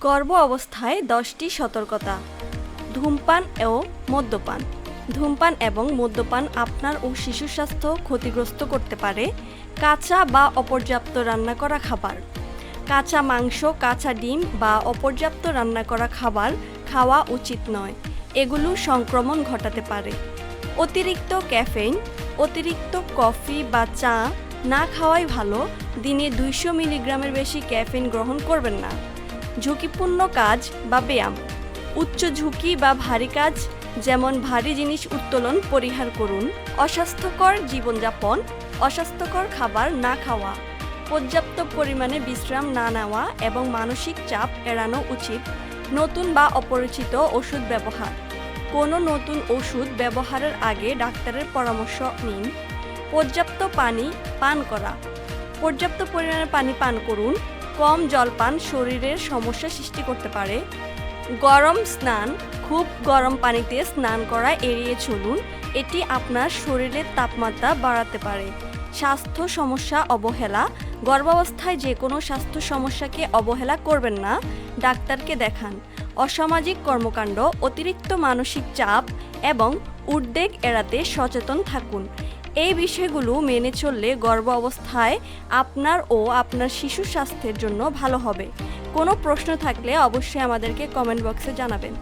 গর্ভ অবস্থায় দশটি সতর্কতা। ধূমপান ও মদ্যপান। ধূমপান এবং মদ্যপান আপনার ও শিশু স্বাস্থ্য ক্ষতিগ্রস্ত করতে পারে। কাঁচা বা অপর্যাপ্ত রান্না করা খাবার। কাঁচা মাংস, কাঁচা ডিম বা অপর্যাপ্ত রান্না করা খাবার খাওয়া উচিত নয়। এগুলো সংক্রমণ ঘটাতে পারে। অতিরিক্ত ক্যাফেইন, অতিরিক্ত কফি বা চা না খাওয়াই ভালো। দিনে দুইশো মিলিগ্রামের বেশি ক্যাফেইন গ্রহণ করবেন না। ঝুঁকিপূর্ণ কাজ বা ব্যায়াম। উচ্চ ঝুঁকি বা ভারী কাজ, যেমন ভারী জিনিস উত্তোলন, পরিহার করুন, অস্বাস্থ্যকর জীবনযাপন, অস্বাস্থ্যকর খাবার না খাওয়া, পর্যাপ্ত পরিমাণে বিশ্রাম না নেওয়া এবং মানসিক চাপ এড়ানো উচিত, নতুন বা অপরিচিত ওষুধ ব্যবহার। কোনো নতুন ওষুধ ব্যবহারের আগে ডাক্তারের পরামর্শ নিন। পর্যাপ্ত পানি পান করা। পর্যাপ্ত পরিমাণে পানি পান করুন। কম জলপান শরীরের সমস্যা সৃষ্টি করতে পারে। গরম স্নান, খুব গরম পানিতে স্নান করা এড়িয়ে চলুন। এটি আপনার শরীরের তাপমাত্রা বাড়াতে পারে। স্বাস্থ্য সমস্যা অবহেলা। গর্ভাবস্থায় যে কোনো স্বাস্থ্য সমস্যাকে অবহেলা করবেন না। ডাক্তারকে দেখান। অসামাজিক কর্মকাণ্ড, অতিরিক্ত মানসিক চাপ এবং উদ্বেগ এড়াতে সচেতন থাকুন। এই বিষয়গুলো মেনে চললে গর্ভ অবস্থায় আপনার ও আপনার শিশু স্বাস্থ্যের জন্য ভালো হবে। কোনো প্রশ্ন থাকলে অবশ্যই আমাদেরকে কমেন্ট বক্সে জানাবেন।